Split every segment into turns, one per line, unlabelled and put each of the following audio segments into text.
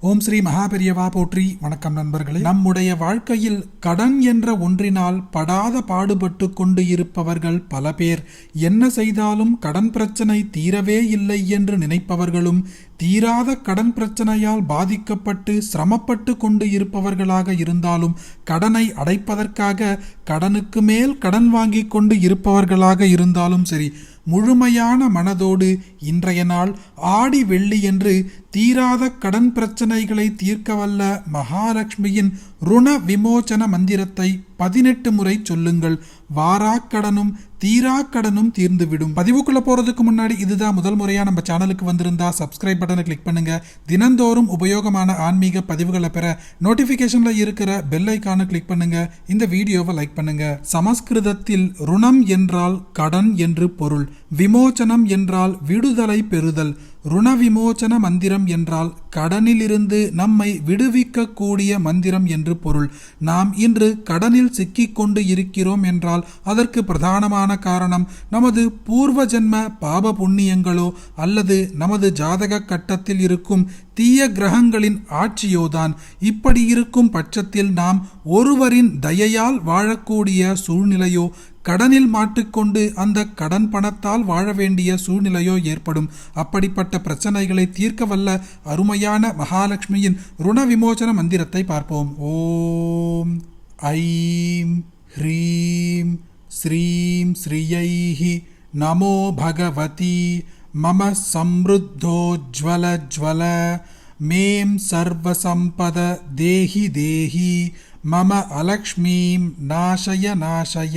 ஓம் ஸ்ரீ மகாபெரியவா போற்றி. வணக்கம் நண்பர்களே. நம்முடைய வாழ்க்கையில் கடன் என்ற ஒன்றினால் படாத பாடுபட்டு கொண்டு இருப்பவர்கள் பல பேர். என்ன செய்தாலும் கடன் பிரச்சனை தீரவே இல்லை என்று நினைப்பவர்களும் தீராத கடன் பிரச்சனையால் பாதிக்கப்பட்டு சிரமப்பட்டு கொண்டு இருப்பவர்களாக இருந்தாலும் கடனை அடைப்பதற்காக கடனுக்கு மேல் கடன் வாங்கி கொண்டு இருப்பவர்களாக இருந்தாலும் சரி முழுமையான மனதோடு இன்றைய நாள் ஆடி வெள்ளி என்று தீராத கடன் பிரச்சனைகளை தீர்க்கவல்ல மகாலட்சுமியின் ருண விமோச்சன மந்திரத்தை பதினெட்டு முறை சொல்லுங்கள். வாராக்கடனும் தீராக்கடனும் தீர்ந்துவிடும். பதிவுக்குள்ள போறதுக்கு முன்னாடி இதுதான் முதல் முறையா நம்ம சேனலுக்கு வந்திருந்தா சப்ஸ்கிரைப் பட்டனை கிளிக் பண்ணுங்க. தினந்தோறும் உபயோகமான ஆன்மீக பதிவுகளை பெற நோட்டிபிகேஷன்ல இருக்கிற பெல் ஐக்கானை கிளிக் பண்ணுங்க. இந்த வீடியோவை லைக் பண்ணுங்க. சமஸ்கிருதத்தில் ருணம் என்றால் கடன் என்று பொருள். விமோச்சனம் என்றால் விடுதலை பெறுதல். ருணவிமோச்சன மந்திரம் என்றால் கடனிலிருந்து நம்மை விடுவிக்கக்கூடிய மந்திரம் என்று பொருள். நாம் இன்று கடனில் சிக்கிக்கொண்டு இருக்கிறோம் என்றால் அதற்கு பிரதானமான காரணம் நமது பூர்வ ஜென்ம பாப புண்ணியங்களோ அல்லது நமது ஜாதக கட்டத்தில் இருக்கும் தீய கிரகங்களின் ஆட்சியோதான். இப்படி இருக்கும் பட்சத்தில் நாம் ஒருவரின் தயையால் வாழக்கூடிய சூழ்நிலையோ கடனில் மாட்டிக்கொண்டு அந்த கடன் பணத்தால் வாழ வேண்டிய சூழ்நிலையோ ஏற்படும். அப்படிப்பட்ட பிரச்சனைகளை தீர்க்க வல்ல அருமையான மகாலட்சுமியின் ருண விமோசன மந்திரத்தை பார்ப்போம். ஓம் ஐம் ஹ்ரீம் ஸ்ரீம் ஸ்ரீயைஹி நமோ பகவதி. மம சம்ருத்தோஜ்வலஜ்வல மேம் சர்வசம்பத தேஹி தேஹி. மம அலக்ஷ்மீம் நாசய நாசய.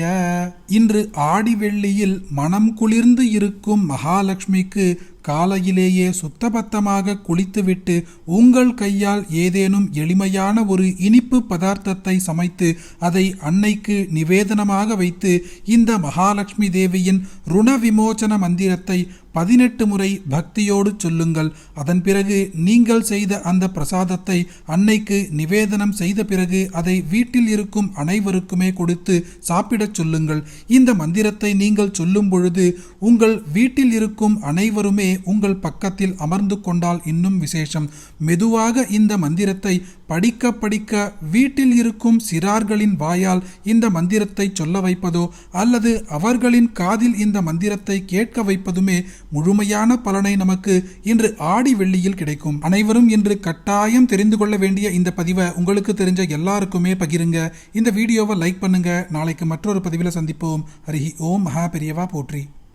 இன்று ஆடி வெள்ளியில் மனம் குளிர்ந்து இருக்கும் மகாலட்சுமிக்கு காலையிலேயே சுத்தபத்தமாக குளித்துவிட்டு உங்கள் கையால் ஏதேனும் எளிமையான ஒரு இனிப்பு பதார்த்தத்தை சமைத்து அதை அன்னைக்கு நிவேதனமாக வைத்து இந்த மகாலட்சுமி தேவியின் ருண விமோச்சன மந்திரத்தை பதினெட்டு முறை பக்தியோடு சொல்லுங்கள். அதன் பிறகு நீங்கள் செய்த அந்த பிரசாதத்தை அன்னைக்கு நிவேதனம் செய்த பிறகு அதை வீட்டில் இருக்கும் அனைவருக்குமே கொடுத்து சாப்பிடச் சொல்லுங்கள். இந்த மந்திரத்தை நீங்கள் சொல்லும் பொழுது உங்கள் வீட்டில் இருக்கும் அனைவருமே உங்கள் பக்கத்தில் அமர்ந்து கொண்டால் இன்னும் விசேஷம். மெதுவாக இந்த மந்திரத்தை படிக்க படிக்க வீட்டில் இருக்கும் சிறார்களின் வாயால் இந்த மந்திரத்தை சொல்ல வைப்பதோ அல்லது அவர்களின் காதில் இந்த மந்திரத்தை கேட்க வைப்பதுமே முழுமையான பலனை நமக்கு இன்று ஆடி வெள்ளியில் கிடைக்கும். அனைவரும் இன்று கட்டாயம் தெரிந்து கொள்ள வேண்டிய இந்த பதிவை உங்களுக்கு தெரிஞ்ச எல்லாருக்குமே பகிருங்க. இந்த வீடியோவை லைக் பண்ணுங்க. நாளைக்கு மற்றொரு பதிவில் சந்திப்போம். ஹரிஹி ஓம் மகா பெரியவா போற்றி.